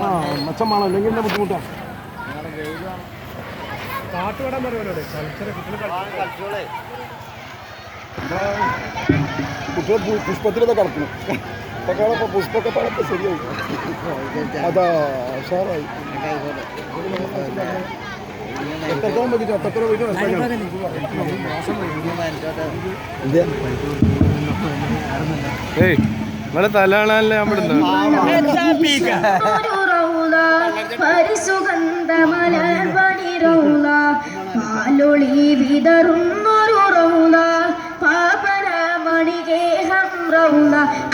ആ മെച്ചം വേണം അല്ലെങ്കിൽ എന്താ ബുദ്ധിമുട്ടാണ് പാട്ടുപാടാൻ പറയുമല്ലോ കുട്ടികൾ പുഷ്പത്തിലൊക്കെ കടക്കണം ഇപ്പൊക്കെ പുഷ്പമൊക്കെ പാടൊക്കെ ശരിയായി. അതാ ഉഷാറായി. എത്രത്തോളം പറ്റി എത്രത്തോളം പോയിട്ട് ഏയ് നിങ്ങളെ റൗള, പാലൊളി വിതറുന്നൊരു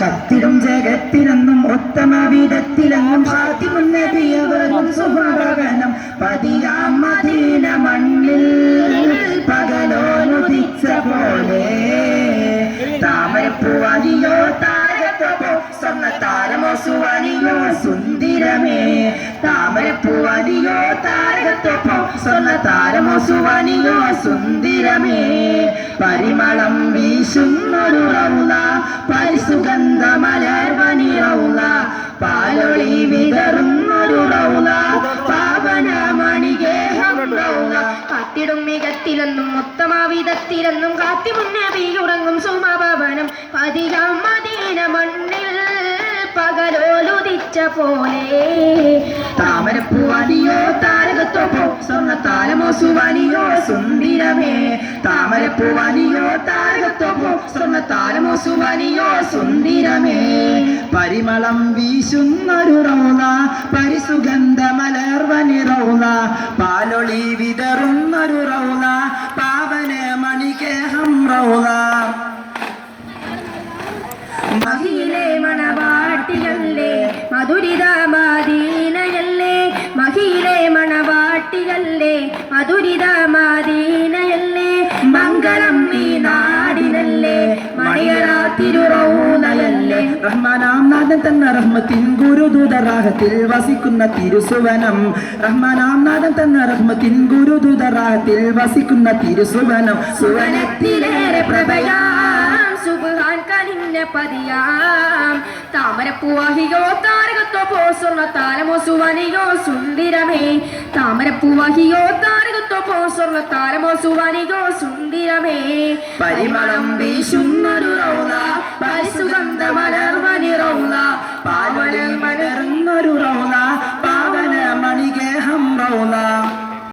കത്തിടും ജഗത്തിലെന്നും ഉത്തമ വിധത്തിലെന്നും ഫാത്തിമുന്നബിയവരും സുഭഗനം പതിയാം മദീന മണ്ണിൽ പകലോനുദിച്ച പോലെ. താമരപ്പൂ അതിയോ സുവാനിയോ സുന്ദരമേ. താമരപ്പൂവാനിയോ താരകത്തൊപ്പം സ്വർണ താരമോ സുവാനിയോ സുന്ദരമേ. പരിമളം വീശുന്നൊരു റൗള പരിസുഗന്ധ മലർവനി റൗള പാലൊളി വിതറുന്നൊരു റൗള പാവന മണിഗേഹം റൗള. കാത്തിടും മികത്തിലെന്നും ഉത്തമവിധത്തിലെന്നും കാത്തി മുന്നേ ഉറങ്ങും പകലോലുദിച്ച പോലെ. താമരപ്പൂവാനിയോ താരകത്തോപ്പോ സ്വർണ താരമോ സുവാനിയോ സുന്ദരമേ. താമരപ്പൂവാനിയോ താരകത്തോപ്പോ സ്വർണ താരമോ സുവാനിയോ സുന്ദരമേ. പരിമളം വീശുന്നൊരു റൗള പരിസുഗന്ധ മലർവനി റൗള പാലൊളി വിതറുന്നൊരു റൗള പാവന മണികേഹം റൗള. മഹിയിലെ മണവാട്ടിയല്ലേ മധുരിതമാദീനയല്ലേ മഹിയിലെ മണവാട്ടിയല്ലേ? മധുരിതമാദീനയല്ലേ മംഗളം ഈ നാടിനല്ലേ? മണിയറ തിരുറൗലയല്ലേ റഹ്മാനാം നാഥൻ തന്ന റഹ്മത്തിൻ ഗുരുദൂതറാഹത്തിൽ വസിക്കുന്ന തിരുസുവനം. റഹ്മാനാം നാഥൻ തന്ന റഹ്മത്തിൻ ഗുരുദൂതറാഹത്തിൽ വസിക്കുന്ന തിരുസുവനം. സുവനത്തിലേറെ പ്രഭയാം സുബാൻ കനിഞ്ഞ പതിയാം. താമരപ്പൂവാഹിയോ താരകത്തോ പോസ്വർണ സ്വർണ താരമോ സുവനിയോ സുന്ദരമേ. താമരപ്പൂവാഹിയോ താരകത്തോ പോ സ്വർണ താരമോ സുവനിയോ സുന്ദരമേ. പരിമളം വീശുന്നൊരു റൗള പരിസുഗന്ധ റൗള പാൽവലി